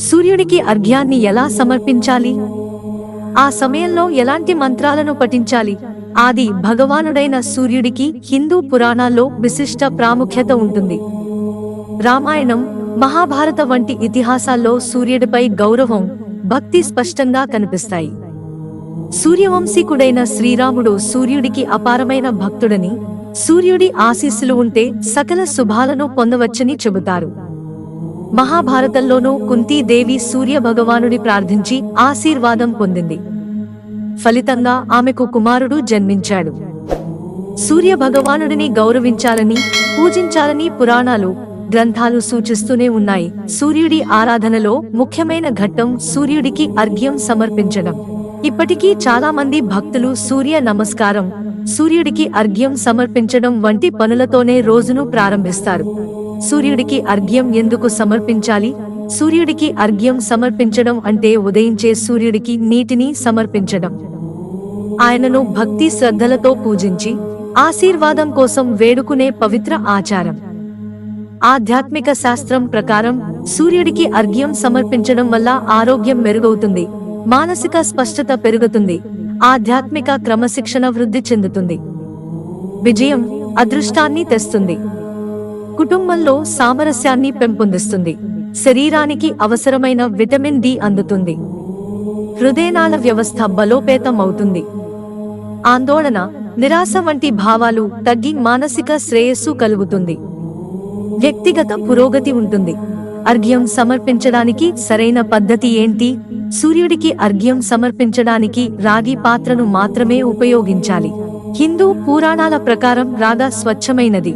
సూర్యుడికి అర్ఘ్యాన్ని ఎలా సమర్పించాలి? ఆ సమయంలో ఎలాంటి మంత్రాలను పఠించాలి? ఆది భగవానుడైన సూర్యుడికి హిందూ పురాణాల్లో విశిష్ట ప్రాముఖ్యత ఉంటుంది. రామాయణం మహాభారత వంటి ఇతిహాసాల్లో సూర్యుడిపై గౌరవం భక్తి స్పష్టంగా కనిపిస్తాయి. సూర్యవంశీకుడైన శ్రీరాముడు సూర్యుడికి అపారమైన భక్తుడని సూర్యుడి ఆశీస్సులు ఉంటే సకల శుభాలను పొందవచ్చని చెబుతారు. మహాభారతంలోనూ కుంతీదేవి సూర్య భగవానుడి ప్రార్థించి ఆశీర్వాదం పొందింది. ఫలితంగా ఆమెకు కుమారుడు జన్మించాడు. సూర్య భగవానుడిని గౌరవించాలని పూజించాలని పురాణాలు గ్రంథాలు సూచిస్తూనే ఉన్నాయి. సూర్యుడి ఆరాధనలో ముఖ్యమైన ఘట్టం సూర్యుడికి అర్ఘ్యం సమర్పించడం. ఇప్పటికీ చాలా మంది భక్తులు సూర్య నమస్కారం సూర్యుడికి అర్ఘ్యం సమర్పించడం వంటి పనులతోనే రోజును ప్రారంభిస్తారు. సూర్యుడికి అర్ఘ్యం ఎందుకు సమర్పించాలి? సూర్యుడికి అర్ఘ్యం సమర్పించడం అంటే ఉదయించే సూర్యుడికి నీటిని సమర్పించడం. ఆయనను భక్తి శ్రద్ధలతో పూజించి ఆశీర్వాదం కోసం వేడుకునే పవిత్ర ఆచారం. ఆధ్యాత్మిక శాస్త్రం ప్రకారం సూర్యుడికి అర్ఘ్యం సమర్పించడం వల్ల ఆరోగ్యం మెరుగవుతుంది. మానసిక స్పష్టత పెరుగుతుంది. ఆధ్యాత్మిక క్రమశిక్షణ వృద్ధి చెందుతుంది. విజయం అదృష్టాన్ని తెస్తుంది. కుటుంబంలో సామరస్యాన్ని పెంపొందిస్తుంది. శరీరానికి అవసరమైన విటమిన్ డి అందుతుంది. హృదయనాళ వ్యవస్థ బలోపేతం అవుతుంది ఆందోళన నిరాశ వంటి భావాలు తగ్గి మానసిక శ్రేయస్సు కలుగుతుంది. వ్యక్తిగత పురోగతి ఉంటుంది. అర్ఘ్యం సమర్పించడానికి సరైన పద్ధతి ఏంటి? సూర్యుడికి అర్ఘ్యం సమర్పించడానికి రాగి పాత్రను మాత్రమే ఉపయోగించాలి. హిందూ పురాణాల ప్రకారం రాగ స్వచ్ఛమైనది.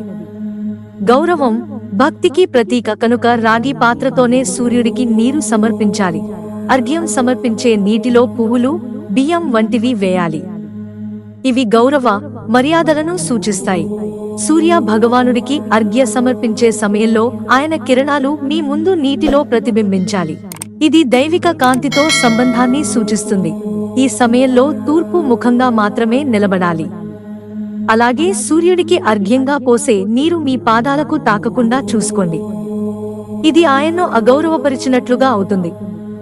గౌరవం భక్తికి ప్రతీక కనుక రాగి పాత్రతోనే సూర్యుడికి నీరు సమర్పించాలి. అర్ఘ్యం సమర్పించే నీటిలో పువ్వులు బియ్యం వంటివి వేయాలి. ఇవి గౌరవ మర్యాదలను సూచిస్తాయి. సూర్య భగవానుడికి అర్ఘ్య సమర్పించే సమయంలో ఆయన కిరణాలు మీ ముందు నీటిలో ప్రతిబింబించాలి. ఇది దైవిక కాంతితో సంబంధాన్ని సూచిస్తుంది. ఈ సమయంలో తూర్పు ముఖంగా మాత్రమే నిలబడాలి. అలాగే సూర్యుడికి అర్ఘ్యంగా పోసే నీరు మీ పాదాలకు తాకకుండా చూసుకోండి. ఇది ఆయన్ను అగౌరవపరిచినట్లుగా అవుతుంది.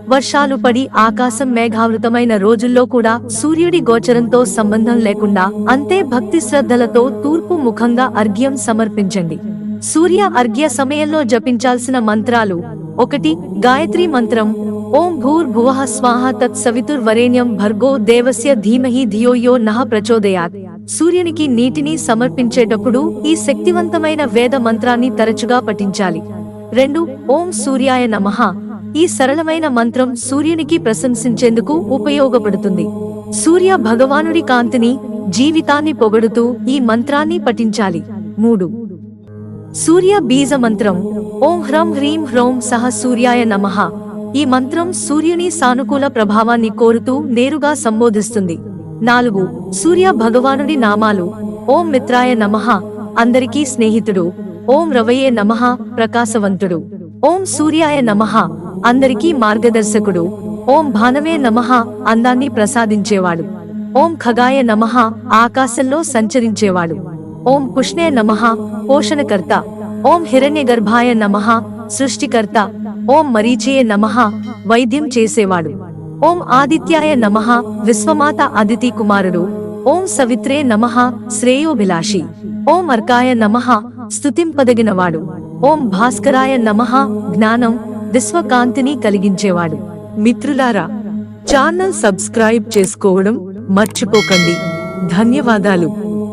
వర్షాలు పడి ఆకాశం మేఘావృతమైన రోజుల్లో కూడా సూర్యుడి గోచరంతో సంబంధం లేకుండా అంతే భక్తి శ్రద్ధలతో తూర్పు ముఖంగా అర్ఘ్యం సమర్పించండి. సూర్య అర్ఘ్య సమయంలో జపించాల్సిన మంత్రాలు ఒకటి గాయత్రి మంత్రం ఓం భూర్ భువః స్వాహ తత్ సవితుర్వరేణ్యం భర్గో దేవస్య ధీమహి ధియోయో నహ ప్రచోదయాత్. సూర్యునికి నీటిని సమర్పించేటప్పుడు ఈ శక్తివంతమైన వేద మంత్రాన్ని తరచుగా పఠించాలి. రెండు ఓం సూర్యాయ నమః. ఈ సరళమైన మంత్రం సూర్యునికి ప్రశంసించేందుకు ఉపయోగపడుతుంది. సూర్య భగవానుడి కాంతిని జీవితాన్ని పొగడుతూ ఈ మంత్రాన్ని పఠించాలి. మూడు. సూర్య బీజ మంత్రం ఓం హ్రం హ్రీం హ్రౌం సహ సూర్యాయ నమః. ఈ మంత్రం సూర్యుని సానుకూల ప్రభావాన్ని కోరుతూ నేరుగా సంబోధిస్తుంది. నాలుగు. సూర్య భగవానుడి నామాలు ఓం మిత్రాయ నమః అందరికీ స్నేహితుడు. ఓం రవయే నమః ప్రకాశవంతుడు. ఓం సూర్యాయ నమః అందరికీ మార్గదర్శకుడు. ఓం భానవే నమః అందాన్ని ప్రసాదించేవాడు. ఓం ఖగాయ నమః ఆకాశంలో సంచరించేవాడు. ఓం పుష్ణే నమః పోషణకర్త. ఓం హిరణ్యగర్భాయ నమః సృష్టికర్త. ఓం మరీచే నమః వైద్యం చేసేవాడు. ఓం ఆదిత్యాయ నమః విశ్వమాత అదితి కుమారుడు. ఓం సవిత్రే నమః శ్రేయోభిలాషి. ఓం అర్కాయ నమః స్తుతింపదగినవాడు. ఓం భాస్కరాయ నమః జ్ఞానం విశ్వకాంతిని కలిగించేవాడు. మిత్రులారా ఛానల్ సబ్స్క్రైబ్ చేసుకోవడం మర్చిపోకండి. ధన్యవాదాలు.